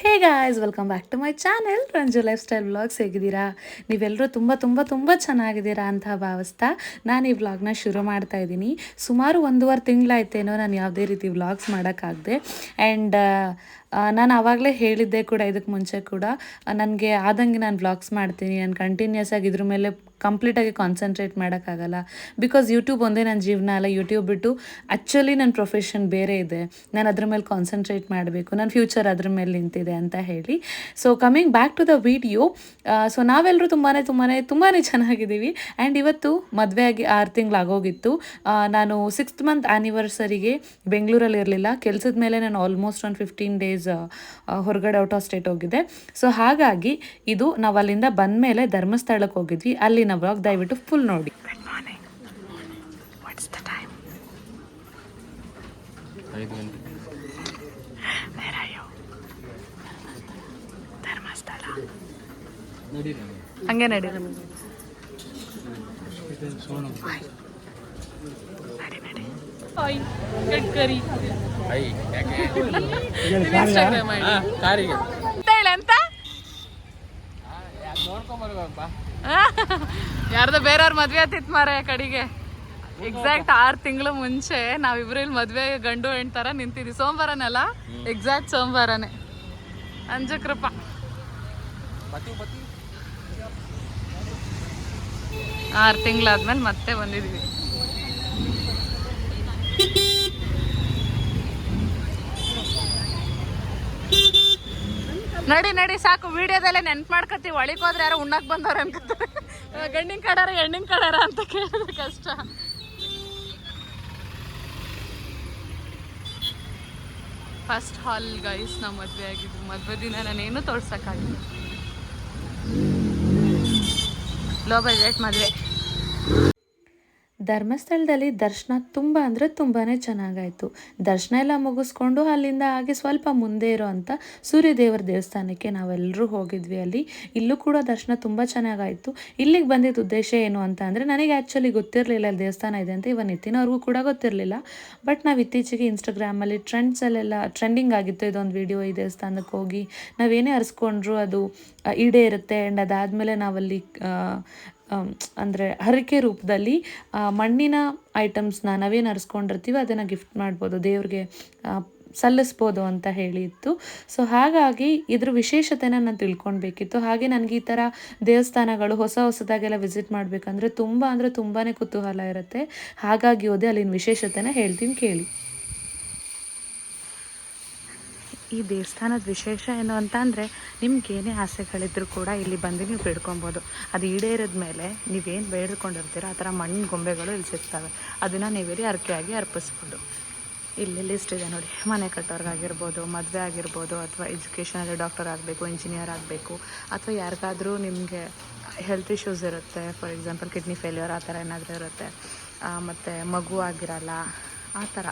Hey guys welcome back to my channel Ranju lifestyle vlogs ಹೇಗಿದ್ದೀರಾ? ನೀವೆಲ್ಲರೂ ತುಂಬ ತುಂಬ ತುಂಬ ಚೆನ್ನಾಗಿದ್ದೀರಾ ಅಂತ ಭಾವಿಸ್ತಾ ನಾನು ಈ ವ್ಲಾಗ್ನ ಶುರು ಮಾಡ್ತಾ ಇದ್ದೀನಿ. ಸುಮಾರು ಒಂದೂವರೆ ತಿಂಗಳಾಯ್ತೇನೋ ನಾನು ಯಾವುದೇ ರೀತಿ ವ್ಲಾಗ್ಸ್ ಮಾಡೋಕ್ಕಾಗದೆ. ಆ್ಯಂಡ್ ನಾನು ಆವಾಗಲೇ ಹೇಳಿದ್ದೆ ಕೂಡ ಇದಕ್ಕೆ ಮುಂಚೆ ಕೂಡ ನನಗೆ ಆದಂಗೆ ನಾನು ವ್ಲಾಗ್ಸ್ ಮಾಡ್ತೀನಿ, ನಾನು ಕಂಟಿನ್ಯೂಸ್ ಆಗಿ ಇದ್ರ ಮೇಲೆ ಕಂಪ್ಲೀಟಾಗಿ ಕಾನ್ಸಂಟ್ರೇಟ್ ಮಾಡೋಕ್ಕಾಗಲ್ಲ. ಬಿಕಾಸ್ ಯೂಟ್ಯೂಬ್ ಒಂದೇ ನನ್ನ ಜೀವನ ಅಲ್ಲ ಯೂಟ್ಯೂಬ್ ಬಿಟ್ಟು ಆ್ಯಕ್ಚುಲಿ ನನ್ನ ಪ್ರೊಫೆಷನ್ ಬೇರೆ ಇದೆ. ನಾನು ಅದ್ರ ಮೇಲೆ ಕಾನ್ಸಂಟ್ರೇಟ್ ಮಾಡಬೇಕು ನನ್ನ ಫ್ಯೂಚರ್ ಅದ್ರ ಮೇಲೆ ನಿಂತಿದೆ ಅಂತ ಹೇಳಿ. So coming back to the video so ನಾವೆಲ್ಲರೂ ತುಂಬಾ ತುಂಬಾ ತುಂಬಾ ಚೆನ್ನಾಗಿದ್ದೀವಿ. ಆ್ಯಂಡ್ ಇವತ್ತು ಮದುವೆ ಆಗಿ ಆರು ತಿಂಗಳಾಗೋಗಿತ್ತು. ನಾನು ಸಿಕ್ಸ್ತ್ ಮಂತ್ ಆ್ಯನಿವರ್ಸರಿಗೆ ಬೆಂಗಳೂರಲ್ಲಿ ಇರಲಿಲ್ಲ ಕೆಲಸದ ಮೇಲೆ ನಾನು ಆಲ್ಮೋಸ್ಟ್ ಒಂದು ಫಿಫ್ಟೀನ್ ಡೇಸ್ ಹೊರಗಡೆ ಔಟ್ ಆಫ್ ಸ್ಟೇಟ್ ಹೋಗಿದೆ. ಸೊ ಹಾಗಾಗಿ ಇದು ನಾವು ಅಲ್ಲಿಂದ ಬಂದ ಮೇಲೆ ಧರ್ಮಸ್ಥಳಕ್ಕೆ ಹೋಗಿದ್ವಿ ಅಲ್ಲಿನ ಬ್ಲಾಗ್ ದಯವಿಟ್ಟು ಫುಲ್ ನೋಡಿ. ಹಂಗೆ. ನಡಿ ನಡಿ ನಡಿ ಗಡ್ಕರಿ ಐ ಯಾಕೆ? ಕಾರಿಗೆ? ಅಂತ ಯಾರ್ದೋ ಬೇರೆಯವ್ರ ಮದ್ವೆ ಆತಿತ್ ಮಾರ ಕಡೆಗೆ. ಎಕ್ಸಾಕ್ಟ್ ಆರ್ ತಿಂಗಳು ಮುಂಚೆ ನಾವಿಬ್ರು ಇಲ್ಲಿ ಮದ್ವೆ ಗಂಡು ಹೆಣ್ತಾರ ಥರ ನಿಂತಿದ್ವಿ. ಸೋಮವಾರನಲ್ಲ? ಎಕ್ಸಾಕ್ಟ್ ಸೋಮವಾರನೇ. ಅಂಜು ಕೃಪ ಬತ್ತಿ. ಆರು ತಿಂಗಳಾದ್ಮೇಲೆ ಮತ್ತೆ ಬಂದಿದ್ವಿ. ನಡಿ ನಡಿ, ಸಾಕು. ವಿಡಿಯೋದಲ್ಲೇ ನೆನ್ಪು ಮಾಡ್ಕೊತೀವಿ. ಒಳಗೆ ಹೋದ್ರೆ ಯಾರೋ ಉಣ್ಣಕ್ ಬಂದವ್ರು ಅನ್ಕೋತಾರೆ. ಗಂಡಿನ ಕಡಾರ ಹೆಣ್ಣಿನ ಕಡಾರ ಅಂತ ಕೇಳಿದ್ರೆ ಕಷ್ಟ. ಫಸ್ಟ್ ಹಾಲ್ ಗೈಸ್ ನಾ ಮದುವೆ ಆಗಿದ್ದು ಮದುವೆ ದಿನ ನಾನೇನು ತೋರ್ಸಕ್ಕಾಗಿಲ್ಲ. ಲೋ ಬಜೆಟ್ ಮದುವೆ. ಧರ್ಮಸ್ಥಳದಲ್ಲಿ ದರ್ಶನ ತುಂಬ ಅಂದರೆ ತುಂಬಾ ಚೆನ್ನಾಗಾಯಿತು. ದರ್ಶನ ಎಲ್ಲ ಮುಗಿಸ್ಕೊಂಡು ಅಲ್ಲಿಂದ ಹಾಗೆ ಸ್ವಲ್ಪ ಮುಂದೆ ಇರೋವಂಥ ಸೂರ್ಯದೇವರ ದೇವಸ್ಥಾನಕ್ಕೆ ನಾವೆಲ್ಲರೂ ಹೋಗಿದ್ವಿ ಅಲ್ಲಿ. ಇಲ್ಲೂ ಕೂಡ ದರ್ಶನ ತುಂಬ ಚೆನ್ನಾಗಾಯಿತು. ಇಲ್ಲಿಗೆ ಬಂದಿದ್ದ ಉದ್ದೇಶ ಏನು ಅಂತ ಅಂದರೆ ನನಗೆ ಆ್ಯಕ್ಚುಲಿ ಗೊತ್ತಿರಲಿಲ್ಲ ಅಲ್ಲಿ ದೇವಸ್ಥಾನ ಇದೆ ಅಂತ. ಇವನ್ ಇತ್ತಿನವ್ರಿಗೂ ಕೂಡ ಗೊತ್ತಿರಲಿಲ್ಲ. ಬಟ್ ನಾವು ಇತ್ತೀಚೆಗೆ ಇನ್ಸ್ಟಾಗ್ರಾಮಲ್ಲಿ ಟ್ರೆಂಡ್ಸಲ್ಲೆಲ್ಲ ಟ್ರೆಂಡಿಂಗ್ ಆಗಿತ್ತು ಇದೊಂದು ವಿಡಿಯೋ ಈ ದೇವಸ್ಥಾನಕ್ಕೆ ಹೋಗಿ. ನಾವೇನೇ ಅರಿಸ್ಕೊಂಡ್ರು ಅದು ಈಡೇ ಇರುತ್ತೆ ಆ್ಯಂಡ್ ಅದಾದಮೇಲೆ ನಾವಲ್ಲಿ ಅಂದರೆ ಹರಕೆ ರೂಪದಲ್ಲಿ ಮಣ್ಣಿನ ಐಟಮ್ಸ್ನ ನಾವೇನು ಅರಿಸ್ಕೊಂಡಿರ್ತೀವಿ ಅದನ್ನು ಗಿಫ್ಟ್ ಮಾಡ್ಬೋದು, ದೇವ್ರಿಗೆ ಸಲ್ಲಿಸ್ಬೋದು ಅಂತ ಹೇಳಿ ಇತ್ತು ಸೊ ಹಾಗಾಗಿ ಇದ್ರ ವಿಶೇಷತೆನ ನಾನು ತಿಳ್ಕೊಳ್ಬೇಕಿತ್ತು ಹಾಗೆ ನನಗೆ ಈ ಥರ ದೇವಸ್ಥಾನಗಳು ಹೊಸ ಹೊಸದಾಗೆಲ್ಲ ವಿಸಿಟ್ ಮಾಡಬೇಕಂದ್ರೆ ತುಂಬ ಅಂದರೆ ತುಂಬಾ ಕುತೂಹಲ ಇರುತ್ತೆ. ಹಾಗಾಗಿ ಹೋದೆ ಅಲ್ಲಿನ ವಿಶೇಷತೆನ ಹೇಳ್ತೀನಿ ಕೇಳಿ. ಈ ದೇವಸ್ಥಾನದ ವಿಶೇಷ ಏನು ಅಂತ ಅಂದರೆ ನಿಮ್ಗೆ ಏನೇ ಆಸೆಗಳಿದ್ರು ಕೂಡ ಇಲ್ಲಿ ಬಂದು ನೀವು ಬೇಡ್ಕೊಬೋದು. ಅದು ಈಡೇರಿದ ಮೇಲೆ ನೀವೇನು ಬೇಡ್ಕೊಂಡಿರ್ತೀರ, ಆ ಥರ ಮಣ್ಣಿನ ಗೊಂಬೆಗಳು ಇಲ್ಲಿ ಸಿಗ್ತವೆ. ಅದನ್ನು ನೀವಿಲ್ಲಿ ಅರ್ಕೆಯಾಗಿ ಅರ್ಪಿಸ್ಬೋದು. ಇಲ್ಲಿ ಲಿಸ್ಟ್ ಇದೆ ನೋಡಿ. ಮನೆ ಕಟ್ಟೋರ್ಗಾಗಿರ್ಬೋದು, ಮದುವೆ ಆಗಿರ್ಬೋದು, ಅಥವಾ ಎಜುಕೇಷನಲ್ಲಿ ಡಾಕ್ಟರ್ ಆಗಬೇಕು ಇಂಜಿನಿಯರ್ ಆಗಬೇಕು, ಅಥವಾ ಯಾರಿಗಾದರೂ ನಿಮಗೆ ಹೆಲ್ತ್ ಇಶ್ಯೂಸ್ ಇರುತ್ತೆ ಫಾರ್ ಎಕ್ಸಾಂಪಲ್ ಕಿಡ್ನಿ ಫೇಲ್ಯೂರ್ ಆ ಥರ ಏನಾದರೂ ಇರುತ್ತೆ ಮತ್ತು ಮಗು ಆಗಿರಲ್ಲ, ಆ ಥರ.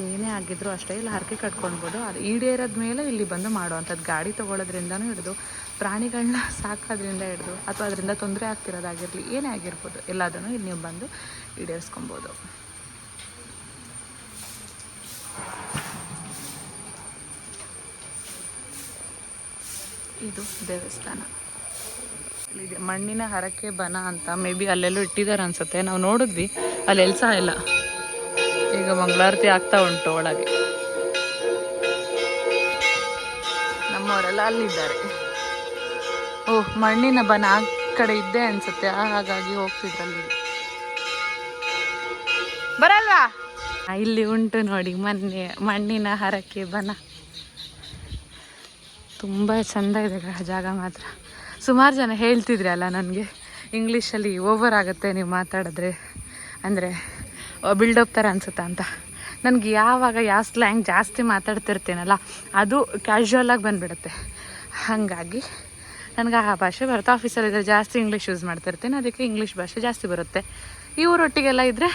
ಏನೇ ಆಗಿದ್ರು ಅಷ್ಟೇ ಇಲ್ಲಿ ಹರಕೆ ಕಟ್ಕೊಳ್ಬೋದು. ಅದು ಈಡೇರದ ಮೇಲೆ ಇಲ್ಲಿ ಬಂದು ಮಾಡುವಂಥದ್ದು. ಗಾಡಿ ತೊಗೊಳೋದ್ರಿಂದನೂ ಹಿಡಿದು ಪ್ರಾಣಿಗಳನ್ನ ಸಾಕೋದ್ರಿಂದ ಹಿಡಿದು, ಅಥವಾ ಅದರಿಂದ ತೊಂದರೆ ಆಗ್ತಿರೋದಾಗಿರಲಿ, ಏನೇ ಆಗಿರ್ಬೋದು, ಎಲ್ಲದನ್ನು ಇಲ್ಲಿ ನೀವು ಬಂದು ಈಡೇರಿಸ್ಕೊಬೋದು ಇದು ದೇವಸ್ಥಾನ. ಮಣ್ಣಿನ ಹರಕೆ ಬನ ಅಂತ ಮೇ ಬಿ ಅಲ್ಲೆಲ್ಲೂ ಇಟ್ಟಿದ್ದಾರೆ ಅನ್ಸುತ್ತೆ. ನಾವು ನೋಡಿದ್ವಿ. ಅಲ್ಲಿ ಎಲ್ಸ ಇಲ್ಲ. ಈಗ ಮಂಗಳಾರತಿ ಆಗ್ತಾ ಉಂಟು ಒಳಗೆ. ನಮ್ಮವರೆಲ್ಲ ಅಲ್ಲಿದ್ದಾರೆ. ಓಹ್ ಮಣ್ಣಿನ ಬನ ಆ ಕಡೆ ಇದ್ದೆ ಅನ್ಸುತ್ತೆ ಹಾಗಾಗಿ ಹೋಗ್ತಿದ್ರಲ್ಲಿ. ಬರಲ್ವಾ? ಇಲ್ಲಿ ಉಂಟು ನೋಡಿ ಮೊನ್ನೆ ಮಣ್ಣಿನ ಹರಕೆ ಬನ. ತುಂಬ ಚೆಂದ ಇದೆ ಜಾಗ ಮಾತ್ರ. ಸುಮಾರು ಜನ ಹೇಳ್ತಿದ್ರಿ ಅಲ್ಲ ನನಗೆ ಇಂಗ್ಲೀಷಲ್ಲಿ ಓವರ್ ಆಗುತ್ತೆ ನೀವು ಮಾತಾಡಿದ್ರೆ. ಅಂದರೆ ಬಿಲ್ಡಪ್ ಥರ ಅನ್ಸುತ್ತಾ ಅಂತ. ನನಗೆ ಯಾವಾಗ ಯಾವ ಸ್ಲ್ಯಾಂಗ್ ಜಾಸ್ತಿ ಮಾತಾಡ್ತಿರ್ತೀನಲ್ಲ, ಅದು ಕ್ಯಾಶುವಲಾಗಿ ಬಂದುಬಿಡುತ್ತೆ. ಹಾಗಾಗಿ ನನಗೆ ಆ ಭಾಷೆ ಬರುತ್ತೆ. ಆಫೀಸಲ್ಲಿದ್ದರೆ ಜಾಸ್ತಿ ಇಂಗ್ಲೀಷ್ ಯೂಸ್ ಮಾಡ್ತಿರ್ತೀನಿ. ಅದಕ್ಕೆ ಇಂಗ್ಲೀಷ್ ಭಾಷೆ ಜಾಸ್ತಿ ಬರುತ್ತೆ. ಇವರೊಟ್ಟಿಗೆಲ್ಲ ಇದ್ದರೆ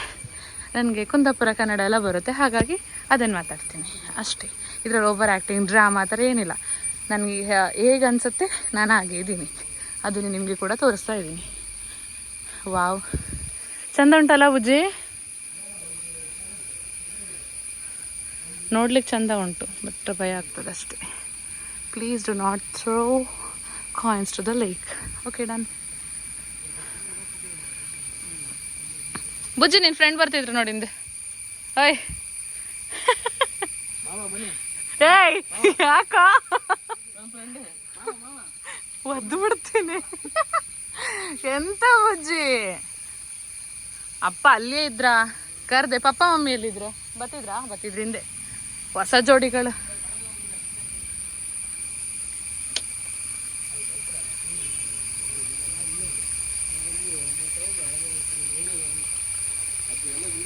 ನನಗೆ ಕುಂದಾಪುರ, ಕನ್ನಡ ಎಲ್ಲ ಬರುತ್ತೆ. ಹಾಗಾಗಿ ಅದನ್ನು ಮಾತಾಡ್ತೀನಿ. ಅಷ್ಟೇ. ಇದರಲ್ಲಿ ಓವರ್ ಆ್ಯಕ್ಟಿಂಗ್ ಡ್ರಾಮಾ ಆ ಥರ ಏನಿಲ್ಲ. ನನಗೆ ಹೇಗೆ ಅನಿಸುತ್ತೆ ನಾನು ಹಾಗೆ ಇದ್ದೀನಿ. ಅದನ್ನು ನಿಮಗೆ ಕೂಡ ತೋರಿಸ್ತಾ ಇದ್ದೀನಿ. ವಾವ್. ಚಂದ ಉಂಟಲ್ಲ ಬುಜ್ಜಿ ನೋಡ್ಲಿಕ್ಕೆ ಚಂದ ಉಂಟು ಬಟ್ ಭಯ ಆಗ್ತದೆ ಅಷ್ಟೇ. Please do not throw coins to the lake okay done Bujji ನಿನ್ನ ಫ್ರೆಂಡ್ ಬರ್ತಿದ್ರು ನೋಡಿ ಹಿಂದೆ. ಓಯ್. ಏಯ್, ಯಾಕ? ಒದ್ದು ಬಿಡ್ತೀನಿ. ಎಂತ ಬುಜ್ಜಿ? ಅಪ್ಪ ಅಲ್ಲೇ ಇದ್ರಾ? ಕರ್ದೆ, ಪಪ್ಪ ಮಮ್ಮಿ ಎಲ್ಲಿದ್ರು? ಬತ್ತಿದ್ರಾ ಬತ್ತಿದ್ರು ಹಿಂದೆ. ಹೊಸ ಜೋಡಿಗಳು.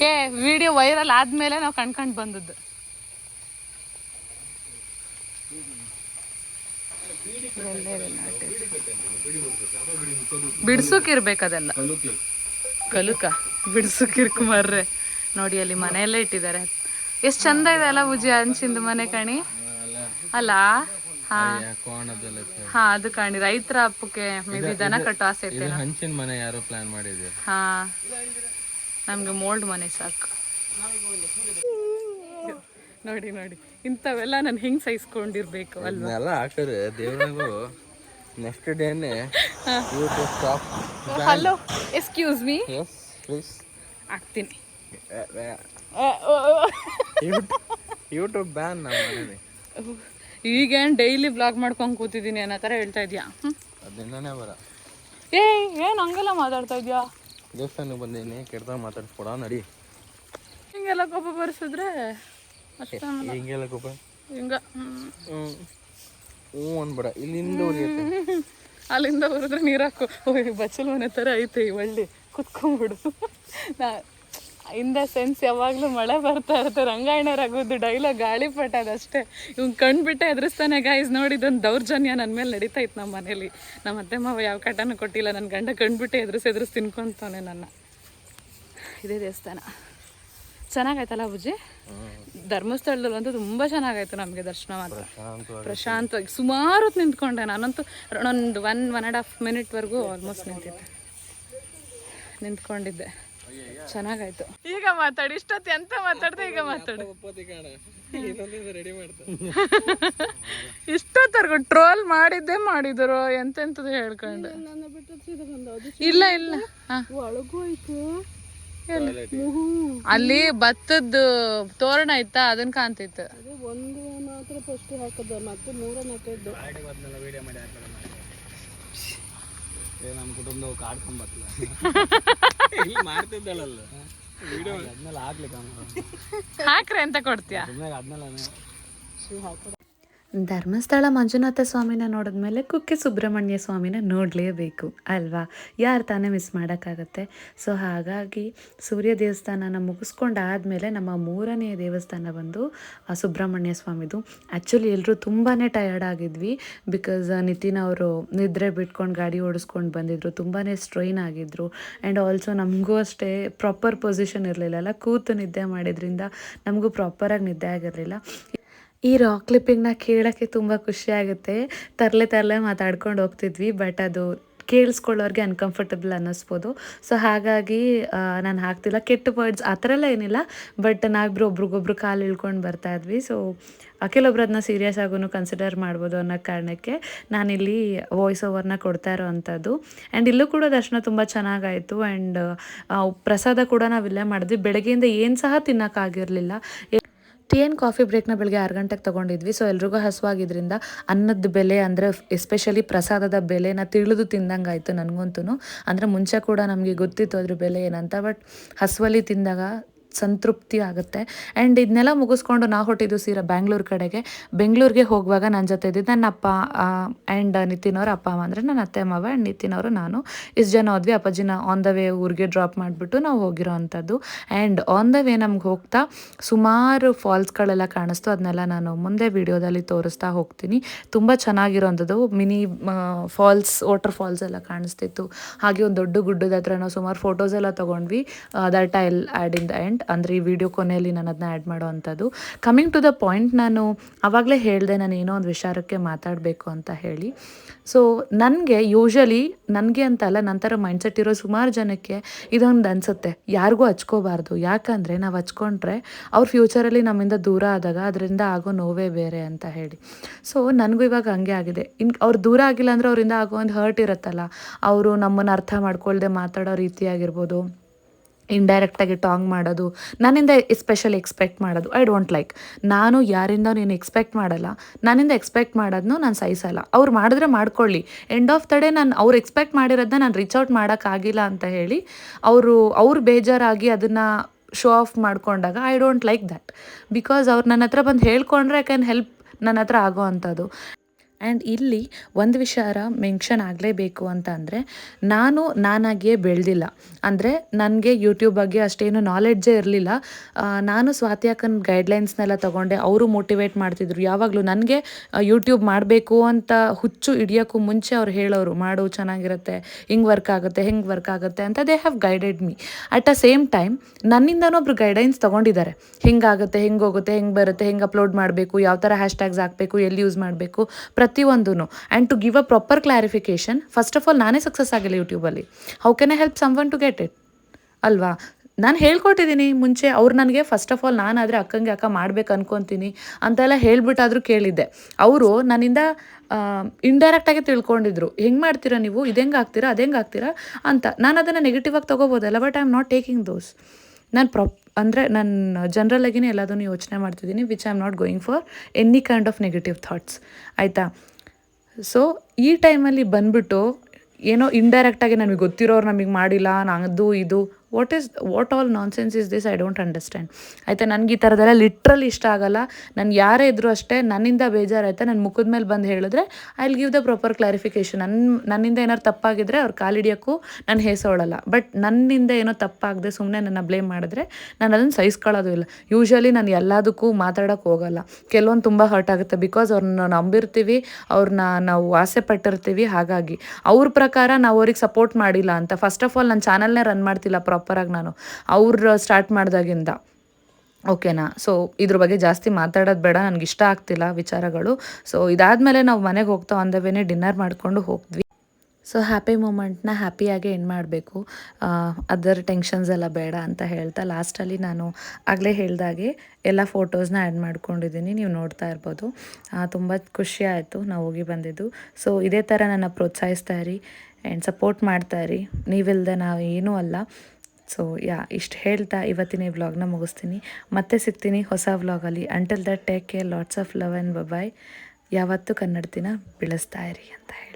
ಏ ವಿಡಿಯೋ ವೈರಲ್ ಆದ್ಮೇಲೆ ನಾವು ಕಣ್ಕಂಡು ಬಂದದ್ದು. ಬಿಡ್ಸೋಕಿರ್ಬೇಕದೆಲ್ಲ. ಕಲುಕ. ಬಿಡ್ಸೋಕಿರ್ಕು ಮರ್ರೆ ನೋಡಿ ಅಲ್ಲಿ ಮನೆಯಲ್ಲೇ ಇಟ್ಟಿದ್ದಾರೆ. ಎಷ್ಟು ಚಂದ ಇದೆ ಅಲ್ಲ ಬುಜ್ಜಿ ಹಂಚಿಂದು ಮನೆ ಕಣಿ? ಅಲ್ಲ? ಹಾ. ಹಾ ಅದು ಕಾಣಿ. ರೈತರ ಹಬ್ಬಕ್ಕೆ ಮೇಬಿ ದನ ಕಟ್ಟೋ ಆಸೆ ಐತೆ ಹಂಚಿನ ಮನೆ ಯಾರೋ ಪ್ಲಾನ್ ಮಾಡಿದ್ರು. ಹಾ. ನಮ್ಗೆ ಮೋಲ್ಡ್ ಮನೆ ಸಾಕು. ನೋಡಿ ನೋಡಿ. ಇಂಥವೆಲ್ಲ ನಾನು ಹೆಂಗ್ ಸಹಿಸ್ಕೊಂಡಿರ್ಬೇಕು ಅಲ್ವಾ? ಎಲ್ಲ ಹಾಕಿದ್ರೆ ದೇವ್ರಿಗೂ. ನೆಕ್ಸ್ಟ್ ಡೇನೆ ಹಲೋ ಎಕ್ಸ್ಕ್ಯೂಸ್ ಮೀ ಪ್ಲೀಸ್ ಆಗ್ತೀನಿ ಯೂಟ್ಯೂಬ್ ಬ್ಯಾನ್ ಈಗೇನು ಡೈಲಿ ಬ್ಲಾಗ್ ಮಾಡ್ಕೊಂಡು ಕೂತಿದ್ದೀನಿ ಅನ್ನೋ ಥರ ಹೇಳ್ತಾ ಇದೆಯಾ? ಅದನ್ನೇ ಬರ. ಏ ಏನು ಹಂಗೆಲ್ಲ ಮಾತಾಡ್ತಾ ಇದೆಯಾ? ದೇವಸ್ಥಾನಕ್ಕೆ ಬಂದೀನಿ ಕೆಟ್ಟದಾಗ ಮಾತಾಡ್ಸ್ಕೊಡ ನಡಿ. ಹಿಂಗೆಲ್ಲ ಕೋಪ ಬರ್ಸಿದ್ರೆ ಹಿಂಗೆಲ್ಲ ಕೋಪ? ಹಿಂಗ. ಹ್ಞೂ ಹ್ಞೂ ಅನ್ಬೇಡ ಇಲ್ಲಿಂದ ಅಲ್ಲಿಂದ ಬರೆದ್ರೆ ನೀರಾಕು ಓಯ್ ಬಚ್ಚಲ್ ಮನೆ ಥರ ಐತೆ ಈ ಒಳ್ಳೆ ಕುತ್ಕೊಂಡ್ಬಿಡು. ನಾ ಇನ್ ದ ಸೆನ್ಸ್ ಯಾವಾಗಲೂ ಮಳೆ ಬರ್ತಾ ಇರುತ್ತೆ ರಂಗಾಯಣ ರಘುದು ಡೈಲಾಗ್ ಗಾಳಿ ಪಟ್ಟದಷ್ಟೇ ಅದಷ್ಟೇ ಇವ್ನು ಕಣ್ಬಿಟ್ಟೆ ಎದುರಿಸ್ತಾನೆ ಗಾಯ್ಸ್ ನೋಡಿದೊಂದು ದೌರ್ಜನ್ಯ ನನ್ನ ಮೇಲೆ ನಡೀತಾ ಇತ್ತು ನಮ್ಮ ಮನೇಲಿ. ನಮ್ಮ ಅತ್ತೆ ಮಾವ ಯಾವ ಕಟನೂ ಕೊಟ್ಟಿಲ್ಲ ನನ್ನ ಗಂಡ ಕಣ್ಬಿಟ್ಟೆ ಎದುರಿಸಿ ಎದುರಿಸಿ ತಿನ್ಕೊಂತಾನೆ ನನ್ನ. ಇದೇ ದೇವಸ್ಥಾನ. ಚೆನ್ನಾಗಾಯ್ತಲ್ಲ ಬುಜ್ಜಿ ಧರ್ಮಸ್ಥಳದಲ್ಲಿ ಅಂತೂ ತುಂಬ ಚೆನ್ನಾಗಾಯ್ತು ನಮಗೆ ದರ್ಶನ ಮಾತ್ರ. ಪ್ರಶಾಂತವಾಗಿ. ಸುಮಾರು ಹೊತ್ತು ನಿಂತ್ಕೊಂಡೆ ನಾನಂತೂ ಒಂದು ಒನ್ ಒನ್ ಆ್ಯಂಡ್ ಹಾಫ್ ಮಿನಿಟ್ವರೆಗೂ ಆಲ್ಮೋಸ್ಟ್ ನಿಂತಿದ್ದೆ. ನಿಂತ್ಕೊಂಡಿದ್ದೆ. ಚೆನ್ನಾಗಾಯ್ತು. ಈಗ ಮಾತಾಡಿ ಇಷ್ಟೊತ್ತು ಎಂತ ಮಾತಾಡ್ದೆ ಈಗ ಮಾತಾಡು. ಇಷ್ಟೊತ್ತರ್ಗು ಟ್ರೋಲ್ ಮಾಡಿದ್ದೆ ಮಾಡಿದ್ರು ಎಂತೆಂತದ ಹೇಳ್ಕೊಂಡು. ಇಲ್ಲ ಇಲ್ಲ. ಹಾ. ಎಲ್ಲಿ? ಅಲ್ಲಿ ಭತ್ತದ್ದು ತೋರಣ ಇತ್ತಾ ಅದನ್ ಕಾಣ್ತಿತ್ತು. ನಮ್ಮ ಕುಟುಂಬ ಕಾಡ್ಕೊಂಡ್ ಬರ್ತಲ್ಲ ಇಲ್ಲಿ ಮಾಡ್ತಿದ್ದಳಲ್ಲ. ವಿಡಿಯೋ ಅದನ್ನೆಲ್ಲ ಹಾಕ್ಲಿಕ್ಕೆ ಹಾಕ್ರೆ ಅಂತ ಕೊಡ್ತೀಯ? ಅದನ್ನೆಲ್ಲ ಧರ್ಮಸ್ಥಳ ಮಂಜುನಾಥ ಸ್ವಾಮಿನ ನೋಡಿದ್ಮೇಲೆ ಕುಕ್ಕೆ ಸುಬ್ರಹ್ಮಣ್ಯ ಸ್ವಾಮಿನ ನೋಡಲೇಬೇಕು ಅಲ್ವಾ? ಯಾರು ತಾನೇ ಮಿಸ್ ಮಾಡೋಕ್ಕಾಗತ್ತೆ? ಸೊ ಹಾಗಾಗಿ ಸೂರ್ಯ ದೇವಸ್ಥಾನನ ಮುಗಿಸ್ಕೊಂಡಾದಮೇಲೆ ನಮ್ಮ ಮೂರನೇ ದೇವಸ್ಥಾನ ಬಂದು ಸುಬ್ರಹ್ಮಣ್ಯ ಸ್ವಾಮಿದು. ಆ್ಯಕ್ಚುಲಿ ಎಲ್ಲರೂ ತುಂಬಾ ಟಯರ್ಡ್ ಆಗಿದ್ವಿ ಬಿಕಾಸ್ ನಿತಿನ್ ಅವರು ನಿದ್ರೆ ಬಿಟ್ಕೊಂಡು ಗಾಡಿ ಓಡಿಸ್ಕೊಂಡು ಬಂದಿದ್ರು ತುಂಬಾ ಸ್ಟ್ರೈನ್ ಆಗಿದ್ರು. ಆ್ಯಂಡ್ ಆಲ್ಸೋ ನಮಗೂ ಅಷ್ಟೇ ಪ್ರಾಪರ್ ಪೊಸಿಷನ್ ಇರಲಿಲ್ಲ. ಅಲ್ಲ ಕೂತು ನಿದ್ದೆ ಮಾಡಿದ್ರಿಂದ ನಮಗೂ ಪ್ರಾಪರಾಗಿ ನಿದ್ದೆ ಆಗಿರಲಿಲ್ಲ. ಈ ರಾಕ್ ಕ್ಲಿಪ್ಪಿಂಗ್ನ ಕೇಳೋಕ್ಕೆ ತುಂಬ ಖುಷಿ ಆಗುತ್ತೆ. ತರಲೆ ತರಲೆ ಮಾತಾಡ್ಕೊಂಡು ಹೋಗ್ತಿದ್ವಿ ಬಟ್ ಅದು ಕೇಳಿಸ್ಕೊಳ್ಳೋರಿಗೆ ಅನ್ಕಂಫರ್ಟಬಲ್ ಅನ್ನಿಸ್ಬೋದು. ಸೊ ಹಾಗಾಗಿ ನಾನು ಹಾಕ್ತಿಲ್ಲ. ಕೆಟ್ಟ ವರ್ಡ್ಸ್ ಆ ಥರ ಎಲ್ಲ ಏನಿಲ್ಲ ಬಟ್ ನಾವಿಬ್ರು ಒಬ್ರಿಗೊಬ್ರು ಕಾಲು ಇಳ್ಕೊಂಡು ಬರ್ತಾ ಇದ್ವಿ. ಸೊ ಕೆಲವೊಬ್ರು ಅದನ್ನ ಸೀರಿಯಸ್ ಆಗೂ ಕನ್ಸಿಡರ್ ಮಾಡ್ಬೋದು ಅನ್ನೋ ಕಾರಣಕ್ಕೆ ನಾನಿಲ್ಲಿ ವಾಯ್ಸ್ ಓವರ್ನ ಕೊಡ್ತಾ ಇರೋ ಅಂಥದ್ದು ಆ್ಯಂಡ್ ಇಲ್ಲೂ ಕೂಡ ದರ್ಶನ ತುಂಬ ಚೆನ್ನಾಗಾಯಿತು. ಆ್ಯಂಡ್ ಪ್ರಸಾದ ಕೂಡ ನಾವಿಲ್ಲೇ ಮಾಡಿದ್ವಿ. ಬೆಳಗ್ಗೆಯಿಂದ ಏನು ಸಹ ತಿನ್ನೋಕ್ಕಾಗಿರಲಿಲ್ಲ. ಟೀ ಆ್ಯಂಡ್ ಕಾಫಿ ಬ್ರೇಕ್ನ ಬೆಳಗ್ಗೆ ಆರು ಗಂಟೆಗೆ ತೊಗೊಂಡಿದ್ವಿ. ಸೊ ಎಲ್ರಿಗೂ ಹಸುವಾಗಿದ್ದರಿಂದ ಅನ್ನದ ಬೆಲೆ ಅಂದರೆ ಎಸ್ಪೆಷಲಿ ಪ್ರಸಾದದ ಬೆಲೆನ ತಿಳಿದು ತಿಂದಂಗೆ ಆಯಿತು ನನಗಂತೂ ಅಂದರೆ ಮುಂಚೆ ಕೂಡ ನಮಗೆ ಗೊತ್ತಿತ್ತು ಅದ್ರ ಬೆಲೆ ಏನಂತ ಬಟ್ ಹಸುವಲ್ಲಿ ತಿಂದಾಗ ಸಂತೃಪ್ತಿ ಆಗುತ್ತೆ. ಆ್ಯಂಡ್ ಇದನ್ನೆಲ್ಲ ಮುಗಿಸ್ಕೊಂಡು ನಾವು ಹೊಟ್ಟಿದ್ದು ಸೀರೆ ಬ್ಯಾಂಗ್ಳೂರು ಕಡೆಗೆ. ಬೆಂಗಳೂರಿಗೆ ಹೋಗುವಾಗ ನನ್ನ ಜೊತೆ ಇದ್ದಿದ್ದು ನನ್ನ ಅಪ್ಪ ಆ್ಯಂಡ್ ನಿತಿನ್ ಅವರು ಅಪ್ಪ ಅಮ್ಮ ಅಂದರೆ ನನ್ನ ಅತ್ತೆ ಮಾವ ಆ್ಯಂಡ್ ನಿತಿನ್ ಅವರು ನಾನು. ಇಷ್ಟು ಜನ ಹೋದ್ವಿ, ಅಪ್ಪಾಜಿನ ಆನ್ ದ ವೇ ಊರಿಗೆ ಡ್ರಾಪ್ ಮಾಡಿಬಿಟ್ಟು ನಾವು ಹೋಗಿರೋ ಅಂಥದ್ದು. ಆ್ಯಂಡ್ ಆನ್ ದ ವೇ ನಮ್ಗೆ ಹೋಗ್ತಾ ಸುಮಾರು ಫಾಲ್ಸ್ಗಳೆಲ್ಲ ಕಾಣಿಸ್ತು ಅದನ್ನೆಲ್ಲ ನಾನು ಮುಂದೆ ವಿಡಿಯೋದಲ್ಲಿ ತೋರಿಸ್ತಾ ಹೋಗ್ತೀನಿ. ತುಂಬ ಚೆನ್ನಾಗಿರೋಂಥದ್ದು ಮಿನಿ ಫಾಲ್ಸ್ ವಾಟರ್ ಫಾಲ್ಸ್ ಎಲ್ಲ ಕಾಣಿಸ್ತಿತ್ತು. ಹಾಗೆ ಒಂದು ದೊಡ್ಡ ಗುಡ್ಡದ ಹತ್ರ ನಾವು ಸುಮಾರು ಫೋಟೋಸ್ ಎಲ್ಲ ತೊಗೊಂಡ್ವಿ. That I add in the end end ಅಂದರೆ ಈ ವಿಡಿಯೋ ಕೊನೆಯಲ್ಲಿ ನಾನು ಅದನ್ನ ಆ್ಯಡ್ ಮಾಡೋ ಅಂಥದ್ದು. ಕಮಿಂಗ್ ಟು ದ ಪಾಯಿಂಟ್ ನಾನು ಆವಾಗಲೇ ಹೇಳಿದೆ ನಾನು ಏನೋ ಒಂದು ವಿಚಾರಕ್ಕೆ ಮಾತಾಡಬೇಕು ಅಂತ ಹೇಳಿ. ಸೊ ನನಗೆ ಯೂಶಲಿ ನನಗೆ ಅಂತ ಅಲ್ಲ ನಂತರ ಮೈಂಡ್ಸೆಟ್ ಇರೋ ಸುಮಾರು ಜನಕ್ಕೆ ಇದೊಂದು ಅನಿಸುತ್ತೆ. ಯಾರಿಗೂ ಹಚ್ಕೋಬಾರ್ದು. ಯಾಕಂದರೆ ನಾವು ಹಚ್ಕೊಂಡ್ರೆ ಅವ್ರ ಫ್ಯೂಚರಲ್ಲಿ ನಮ್ಮಿಂದ ದೂರ ಆದಾಗ ಅದರಿಂದ ಆಗೋ ನೋವೇ ಬೇರೆ ಅಂತ ಹೇಳಿ. ಸೊ ನನಗೂ ಇವಾಗ ಹಂಗೆ ಆಗಿದೆ. ಇನ್, ಅವ್ರು ದೂರ ಆಗಿಲ್ಲ ಅಂದರೆ ಅವರಿಂದ ಆಗೋ ಒಂದು ಹರ್ಟ್ ಇರುತ್ತಲ್ಲ. ಅವರು ನಮ್ಮನ್ನು ಅರ್ಥ ಮಾಡ್ಕೊಳ್ದೆ ಮಾತಾಡೋ ರೀತಿಯಾಗಿರ್ಬೋದು ಇಂಡೈರೆಕ್ಟಾಗಿ ಟಾಂಗ್ ಮಾಡೋದು, ನನ್ನಿಂದ ಎಸ್ಪೆಷಲಿ ಎಕ್ಸ್ಪೆಕ್ಟ್ ಮಾಡೋದು ಐ ಡೋಂಟ್ ಲೈಕ್ ನಾನು ಯಾರಿಂದ ನೀನು ಎಕ್ಸ್ಪೆಕ್ಟ್ ಮಾಡಲ್ಲ. ನನ್ನಿಂದ ಎಕ್ಸ್ಪೆಕ್ಟ್ ಮಾಡೋದನ್ನು ನಾನು ಸಹಿಸಲ್ಲ. ಅವ್ರು ಮಾಡಿದ್ರೆ ಮಾಡ್ಕೊಳ್ಳಿ. ಎಂಡ್ ಆಫ್ ದ ಡೇ ನಾನು ಅವ್ರು ಎಕ್ಸ್ಪೆಕ್ಟ್ ಮಾಡಿರೋದನ್ನ ನಾನು ರೀಚ್ ಔಟ್ ಮಾಡೋಕ್ಕಾಗಿಲ್ಲ ಅಂತ ಹೇಳಿ, ಅವರು, ಅವ್ರು ಬೇಜಾರಾಗಿ ಅದನ್ನು ಶೋ ಆಫ್ ಮಾಡ್ಕೊಂಡಾಗ I don't like that because ಅವ್ರು ನನ್ನ ಹತ್ರ ಬಂದು ಹೇಳ್ಕೊಂಡ್ರೆ ಐ ಕ್ಯಾನ್ ಹೆಲ್ಪ್ ನನ್ನ ಹತ್ರ ಆಗೋ ಅಂಥದ್ದು. ಆ್ಯಂಡ್ ಇಲ್ಲಿ ಒಂದು ವಿಚಾರ ಮೆನ್ಷನ್ ಆಗಲೇಬೇಕು ಅಂತ ಅಂದರೆ, ನಾನು ನಾನಾಗಿಯೇ ಬೆಳೆದಿಲ್ಲ. ಅಂದರೆ ನನಗೆ ಯೂಟ್ಯೂಬ್ ಬಗ್ಗೆ ಅಷ್ಟೇನು ನಾಲೆಡ್ಜೇ ಇರಲಿಲ್ಲ. ನಾನು ಸ್ವಾತಿ ಅಕ್ಕನ ಗೈಡ್ಲೈನ್ಸ್ನೆಲ್ಲ ತೊಗೊಂಡೆ, ಅವರು ಮೋಟಿವೇಟ್ ಮಾಡ್ತಿದ್ರು. ಯಾವಾಗಲೂ ನನಗೆ ಯೂಟ್ಯೂಬ್ ಮಾಡಬೇಕು ಅಂತ ಹುಚ್ಚು ಹಿಡಿಯೋಕ್ಕೂ ಮುಂಚೆ ಅವ್ರು ಹೇಳೋರು, ಮಾಡು, ಚೆನ್ನಾಗಿರುತ್ತೆ, ಹಿಂಗೆ ವರ್ಕ್ ಆಗುತ್ತೆ, ಹೆಂಗೆ ವರ್ಕ್ ಆಗುತ್ತೆ ಅಂತ they have guided me at a same time ನನ್ನಿಂದನೂ ಒಬ್ರು ಗೈಡೆನ್ಸ್ ತೊಗೊಂಡಿದ್ದಾರೆ. ಹಿಂಗಾಗುತ್ತೆ ಹೆಂಗೆ ಹೋಗುತ್ತೆ, ಹೆಂಗೆ ಬರುತ್ತೆ, ಹೆಂಗೆ ಅಪ್ಲೋಡ್ ಮಾಡಬೇಕು, ಯಾವ ಥರ ಹ್ಯಾಶ್ ಟ್ಯಾಗ್ಸ್ ಹಾಕಬೇಕು, ಎಲ್ಲಿ ಯೂಸ್ ಮಾಡಬೇಕು ಪ್ರತಿಯೊಂದೂ and to give a proper clarification first of all ನಾನೇ ಸಕ್ಸಸ್ ಆಗಿಲ್ಲ ಯೂಟ್ಯೂಬಲ್ಲಿ how can I help someone to get it ಅಲ್ವಾ? ನಾನು ಹೇಳ್ಕೊಟ್ಟಿದ್ದೀನಿ ಮುಂಚೆ, ಅವ್ರು ನನಗೆ ಫಸ್ಟ್ ಆಫ್ ಆಲ್ ನಾನಾದರೆ ಅಕ್ಕಂಗೆ ಅಕ್ಕ ಮಾಡ್ಬೇಕು ಅನ್ಕೊತೀನಿ ಅಂತೆಲ್ಲ ಹೇಳ್ಬಿಟ್ಟಾದರೂ ಕೇಳಿದ್ದೆ. ಅವರು ನನ್ನಿಂದ ಇಂಡೈರೆಕ್ಟಾಗಿ ತಿಳ್ಕೊಂಡಿದ್ರು. ಹೆಂಗೆ ಮಾಡ್ತೀರಾ ನೀವು? ಇದೆಂಗೆ ಆಗ್ತೀರಾ ಅದು ಹೆಂಗೆ ಆಗ್ತೀರಾ ಅಂತ. ನಾನು ಅದನ್ನು ನೆಗೆಟಿವ್ ಆಗಿ ತೊಗೋಬೋದಲ್ಲ but I am not taking those ನಾನು ಪ್ರಾಪ್ ಅಂದರೆ ನಾನು ಜನರಲಾಗಿನೇ ಎಲ್ಲದನ್ನು ಯೋಚನೆ ಮಾಡ್ತಿದ್ದೀನಿ which I am not going for any kind of negative thoughts ಆಯಿತಾ? ಸೊ ಈ ಟೈಮಲ್ಲಿ ಬಂದ್ಬಿಟ್ಟು ಏನೋ ಇಂಡೈರೆಕ್ಟಾಗಿ ನಮಗೆ ಗೊತ್ತಿರೋರು ನಮಗೆ ಮಾಡಿಲ್ಲ ನಾನು ಅದು ಇದು what is what all nonsense is this I don't understand ಆಯಿತಾ, ನನಗೆ ಈ ಥರದ್ದೆಲ್ಲ ಲಿಟ್ರಲಿ ಇಷ್ಟ ಆಗಲ್ಲ. ನಾನು ಯಾರೇ ಇದ್ದರೂ ಅಷ್ಟೇ, ನನ್ನಿಂದ ಬೇಜಾರಾಯ್ತಾ ನನ್ನ ಮುಖದ ಮೇಲೆ ಬಂದು ಹೇಳಿದ್ರೆ I will give the proper clarification ನನ್ನ ನನ್ನಿಂದ ಏನಾದ್ರು ತಪ್ಪಾಗಿದ್ದರೆ ಅವ್ರು ಕಾಲಿಡಿಯೋಕ್ಕೂ ನಾನು ಹೇಸೋಳಲ್ಲ ಬಟ್ ನನ್ನಿಂದ ಏನೋ ತಪ್ಪಾಗದೆ ಸುಮ್ಮನೆ ನನ್ನ ಬ್ಲೇಮ್ ಮಾಡಿದ್ರೆ, ನಾನು ಅದನ್ನು ಸಹಿಸ್ಕೊಳ್ಳೋದು ಇಲ್ಲ. ಯೂಶ್ವಲಿ ನಾನು ಎಲ್ಲದಕ್ಕೂ ಮಾತಾಡೋಕ್ಕೆ ಹೋಗಲ್ಲ. ಕೆಲವೊಂದು ತುಂಬ ಹರ್ಟ್ ಆಗುತ್ತೆ ಬಿಕಾಸ್ ಅವ್ರನ್ನ ನಂಬಿರ್ತೀವಿ ಅವ್ರನ್ನ ನಾವು ಆಸೆ ಪಟ್ಟಿರ್ತೀವಿ, ಹಾಗಾಗಿ. ಅವ್ರ ಪ್ರಕಾರ ನಾವು ಅವ್ರಿಗೆ ಸಪೋರ್ಟ್ ಮಾಡಿಲ್ಲ ಅಂತ. ಫಸ್ಟ್ ಆಫ್ ಆಲ್ ನನ್ನ ಚಾನಲ್ನೇ ರನ್ ಮಾಡ್ತಿಲ್ಲ ಪ್ರಾಪರಾಗಿ ನಾನು ಅವ್ರು ಸ್ಟಾರ್ಟ್ ಮಾಡಿದಾಗಿಂದ. ಓಕೆನಾ ಸೊ ಇದ್ರ ಬಗ್ಗೆ ಜಾಸ್ತಿ ಮಾತಾಡೋದು ಬೇಡ, ನನಗೆ ಇಷ್ಟ ಆಗ್ತಿಲ್ಲ ವಿಚಾರಗಳು. ಸೊ ಇದಾದಮೇಲೆ ನಾವು ಮನೆಗೆ ಹೋಗ್ತಾ ಆನ್ ದ ವೇನೆ ಡಿನ್ನರ್ ಮಾಡಿಕೊಂಡು ಹೋಗ್ದ್ವಿ. ಸೊ ಹ್ಯಾಪಿ ಮೂಮೆಂಟ್ನ ಹ್ಯಾಪಿಯಾಗಿ ಎಂಡ್ ಮಾಡಬೇಕು? ಅದರ್ ಟೆನ್ಷನ್ಸ್ ಎಲ್ಲ ಬೇಡ ಅಂತ ಹೇಳ್ತಾ ಲಾಸ್ಟಲ್ಲಿ ನಾನು ಆಗಲೇ ಹೇಳ್ದಾಗೆ ಎಲ್ಲ ಫೋಟೋಸ್ನ ಆ್ಯಡ್ ಮಾಡ್ಕೊಂಡಿದ್ದೀನಿ ನೀವು ನೋಡ್ತಾ ಇರ್ಬೋದು. ತುಂಬ ಖುಷಿ ಆಯಿತು ನಾವು ಹೋಗಿ ಬಂದಿದ್ದು. ಸೊ ಇದೇ ಥರ ನನ್ನ ಪ್ರೋತ್ಸಾಹಿಸ್ತಾ ಇರಿ ಆ್ಯಂಡ್ ಸಪೋರ್ಟ್ ಮಾಡ್ತಾ ಇರಿ. ನೀವಿಲ್ಲದೆ ನಾವು ಏನೂ ಅಲ್ಲ. ಸೊ ಯಾ ಇಷ್ಟು ಹೇಳ್ತಾ ಇವತ್ತಿನ ಈ ವ್ಲಾಗ್ನ ಮುಗಿಸ್ತೀನಿ. ಮತ್ತೆ ಸಿಗ್ತೀನಿ ಹೊಸ ವ್ಲಾಗಲ್ಲಿ until that take care lots of love and bye bye ಯಾವತ್ತೂ ಕನ್ನಡತಿನ ಬೆಳೆಸ್ತಾ ಇರಿ ಅಂತ ಹೇಳಿ